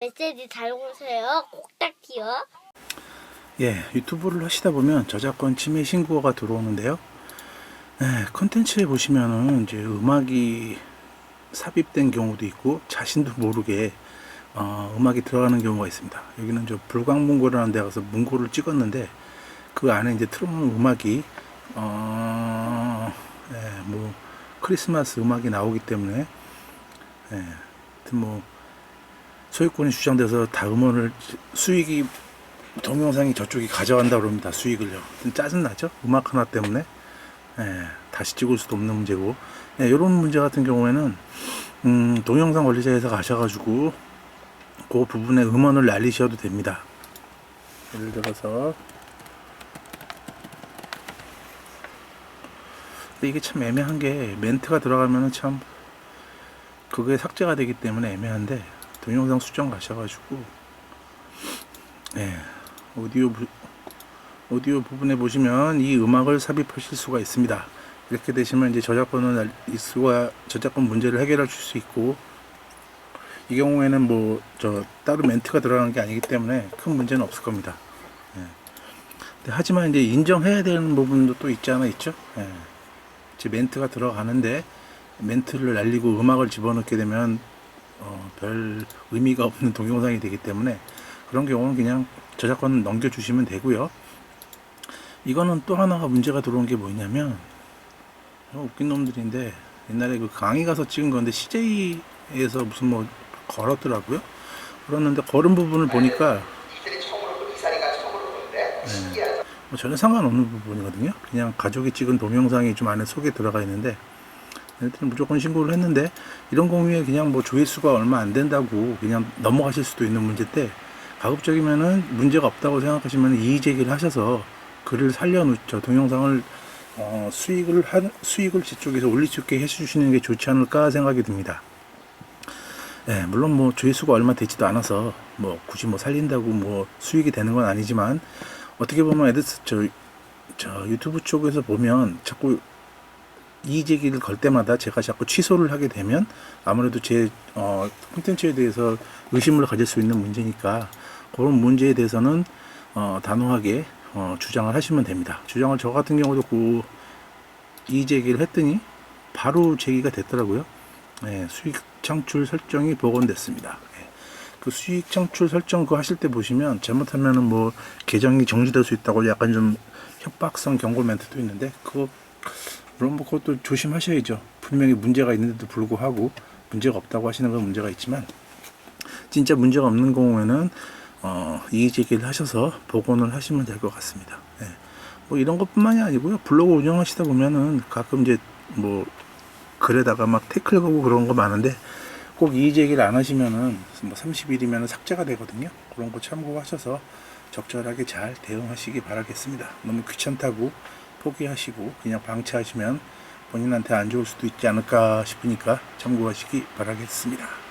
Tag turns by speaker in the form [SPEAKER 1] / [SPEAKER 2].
[SPEAKER 1] 메시지 잘 오세요. 꼭딱지요.
[SPEAKER 2] 예, 유튜브를 하시다 보면 저작권 침해 신고가 들어오는데요. 예, 컨텐츠에 보시면은 이제 음악이 삽입된 경우도 있고 자신도 모르게 어, 음악이 들어가는 경우가 있습니다. 여기는 저 불광문고라는 데 가서 문고를 찍었는데 그 안에 이제 틀어놓은 음악이 어, 예, 뭐 크리스마스 음악이 나오기 때문에 예, 뭐 소유권이 주장돼서 다 음원을 수익이 동영상이 저쪽이 가져간다 그럽니다. 수익을요. 좀 짜증나죠? 음악 하나 때문에. 예, 다시 찍을 수도 없는 문제고. 예, 이런 문제 같은 경우에는, 음, 동영상 관리자에서 가셔가지고, 그 부분에 음원을 날리셔도 됩니다. 예를 들어서, 이게 참 애매한 게, 멘트가 들어가면은 참, 그게 삭제가 되기 때문에 애매한데, 동영상 수정 가셔가지고, 예, 오디오 부, 오디오 부분에 보시면 이 음악을 삽입하실 수가 있습니다. 이렇게 되시면 이제 저작권은 알- 이수가 저작권 문제를 해결해 줄수 있고 이 경우에는 뭐 저 따로 멘트가 들어가는 게 아니기 때문에 큰 문제는 없을 겁니다. 예. 하지만 이제 인정해야 되는 부분도 또 있지 않아 있죠. 예. 이제 멘트가 들어가는데 멘트를 날리고 음악을 집어넣게 되면 어, 별 의미가 없는 동영상이 되기 때문에 그런 경우는 그냥 저작권 넘겨주시면 되고요. 이거는 또 하나가 문제가 들어온 게 뭐냐면 어, 웃긴 놈들인데 옛날에 그 강의 가서 찍은 건데 CJ에서 무슨 뭐 걸었더라고요. 그랬는데 걸은 부분을 보니까
[SPEAKER 3] 처음으로 보는데 신기하죠.
[SPEAKER 2] 뭐 전혀 상관없는 부분이거든요. 그냥 가족이 찍은 동영상이 좀 안에 속에 들어가 있는데 일단 무조건 신고를 했는데 이런 경우에 그냥 뭐 조회수가 얼마 안 된다고 그냥 넘어가실 수도 있는 문제인데 가급적이면은 문제가 없다고 생각하시면 이의 제기를 하셔서 글을 살려놓죠. 동영상을 어, 수익을 한 수익을 제 쪽에서 올릴 수 있게 해주시는 게 좋지 않을까 생각이 듭니다. 예, 물론 뭐 조회수가 얼마 되지도 않아서 뭐 굳이 뭐 살린다고 뭐 수익이 되는 건 아니지만 어떻게 보면 에드스 저, 저 유튜브 쪽에서 보면 자꾸 이의 제기를 걸 때마다 제가 자꾸 취소를 하게 되면 아무래도 제 어, 콘텐츠에 대해서 의심을 가질 수 있는 문제니까 그런 문제에 대해서는 어, 단호하게 어, 주장을 하시면 됩니다. 주장을 저 같은 경우도 그 이의 제기를 했더니 바로 제기가 됐더라고요. 예, 수익 창출 설정이 복원됐습니다. 예. 그 수익 창출 설정 그거 하실 때 보시면 잘못하면은 뭐 계정이 정지될 수 있다고 약간 좀 협박성 경고 멘트도 있는데 그거 물론 뭐 그것도 조심하셔야죠. 분명히 문제가 있는데도 불구하고 문제가 없다고 하시는 건 문제가 있지만 진짜 문제가 없는 경우에는 어, 이의 제기를 하셔서 복원을 하시면 될 것 같습니다. 예. 뭐 이런 것뿐만이 아니고요. 블로그 운영하시다 보면은 가끔 이제 뭐 글에다가 막 태클 거고 그런 거 많은데 꼭 이의 제기를 안 하시면은 뭐 30일이면 삭제가 되거든요. 그런 거 참고하셔서 적절하게 잘 대응하시기 바라겠습니다. 너무 귀찮다고 포기하시고 그냥 방치하시면 본인한테 안 좋을 수도 있지 않을까 싶으니까 참고하시기 바라겠습니다.